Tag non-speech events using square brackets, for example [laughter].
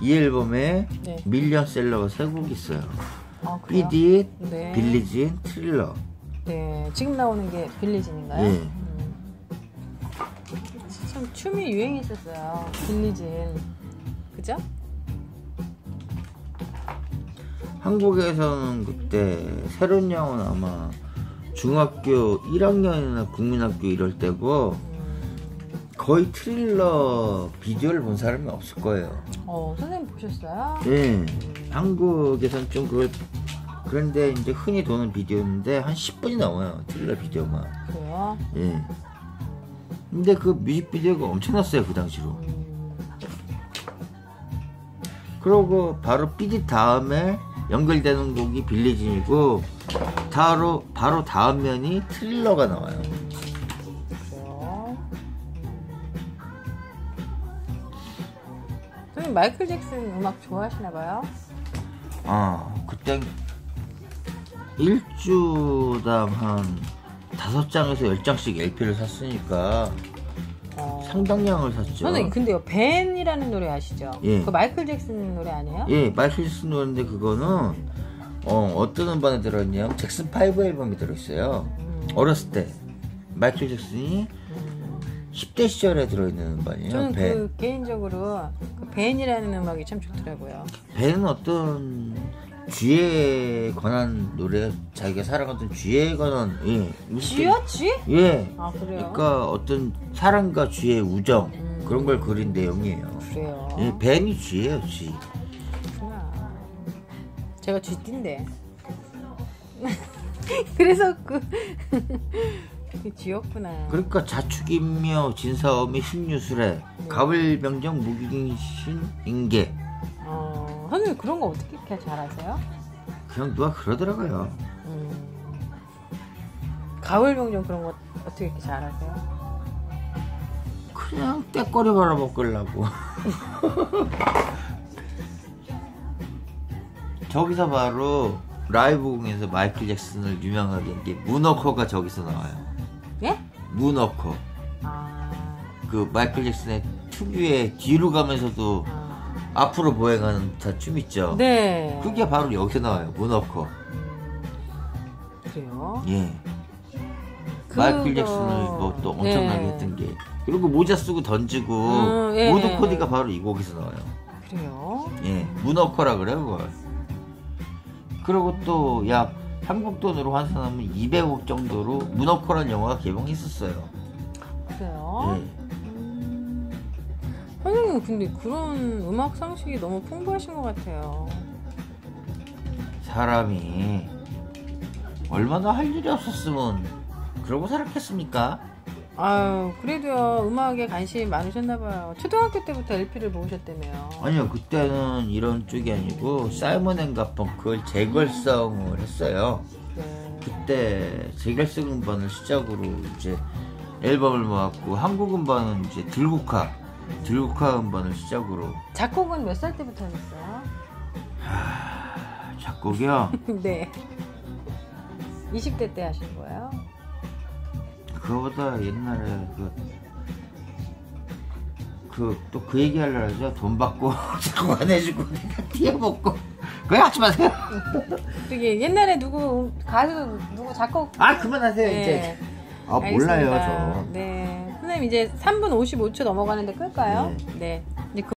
이 앨범에 네. 밀리언셀러가 세 곡 있어요. 아, 그래요? 삐디, 네. 빌리진, 트릴러. 네, 지금 나오는 게 빌리진인가요? 예. 음. 참 춤이 유행했었어요. 빌리진. 그죠? 한국에서는 그때 새로운 양은 아마 중학교 1학년이나 국민학교 이럴 때고 거의 트릴러 비디오를 본 사람이 없을 거예요. 어, 선생님 보셨어요? 예. 한국에선 좀 그, 그런데 이제 흔히 도는 비디오인데 한 10분이 넘어요. 트릴러 비디오만. 그래요? 예. 근데 그 뮤직비디오가 엄청났어요. 그 당시로. 음, 그러고 바로 삐디 다음에 연결되는 곡이 빌리진이고 바로 바로 다음 면이 트릴러가 나와요. 선생님 마이클 잭슨 음악 좋아하시나 봐요? 아 그때 일주당 한 다섯 장에서 열 장씩 LP를 샀으니까 어. 상당량을 샀죠. 선생님 근데요 벤이라는 노래 아시죠? 예. 그 마이클 잭슨 노래 아니에요? 예, 마이클 잭슨 노래인데 그거는 어, 어떤 음반에 들어있냐면 잭슨 5 앨범이 들어있어요. 음. 어렸을 때 마이클 잭슨이 음. 10대 시절에 들어있는 음반이에요. 저는 벤. 그 개인적으로 그 벤이라는 음악이 참 좋더라고요. 벤은 어떤 쥐에 관한 노래, 자기가 살아갔던 쥐에 관한 예, 쥐요? 쥐? 예. 아 그래요? 그러니까 어떤 사람과 쥐의 우정 음. 그런 걸 그린 내용이에요. 그래요. 예, 벤이 쥐예요, 쥐. 그렇구나. 제가 쥐띠인데. [laughs] 그래서 그, 그 쥐였구나. 그러니까 자축인묘 진사오미 신유술에 네. 가을병정 무기신 인계 어, 선생님 그런 거 어떻게 이렇게 잘하세요? 그냥 누가 그러더라고요. 음. 가을 병정 그런 거 어떻게 이렇게 잘하세요? 그냥 떼꼬리 벌어먹으려고. [laughs] 저기서 바로 라이브 공에서 마이클 잭슨을 유명하게 한 게 문어커가 저기서 나와요. 예? 문어커. 아, 그 마이클 잭슨의 특유의 뒤로 가면서도 아. 앞으로 보행하는 춤 있죠. 네. 그게 바로 여기서 나와요. 문어커. 그래요? 예. 그거- 마이클 잭슨을 뭐 또 엄청나게 네. 했던 게 그리고 모자 쓰고 던지고 음, 예, 모드 예, 코디가 예. 바로 이 곡에서 나와요. 그래요? 예, 문어커라 그래요 그걸. 그리고 또 약 한국 돈으로 환산하면 200억 정도로 문어커라는 영화가 개봉했었어요. 그래요? 예. 음. 선생님 근데 그런 음악 상식이 너무 풍부하신 것 같아요. 사람이 얼마나 할 일이 없었으면 그러고 살았겠습니까? 아유 그래도요 음악에 관심이 많으셨나봐요. 초등학교 때부터 LP를 모으셨다며요. 아니요 그때는 이런 쪽이 아니고 사이먼 앤 가 펑크를 재결성을 했어요. 네. 그때 재결성 음반을 시작으로 이제 앨범을 모았고 한국 음반은 이제 들국화 들국화 음반을 시작으로 작곡은 몇 살 때부터 하셨어요? 작곡이요 [laughs] 네. 20대 때 하신 거예요? 그거보다 옛날에 그 그 또 그 얘기 하려고 돈 받고 작곡 안 해주고 내가 뛰어먹고 그거 하지 마세요 되게 옛날에 누구 가수 누구 작곡 아 그만하세요 네. 이제 아 몰라요 알겠습니다. 저 네. 선생님 이제 3분 55초 넘어가는데 끌까요? 네. 이제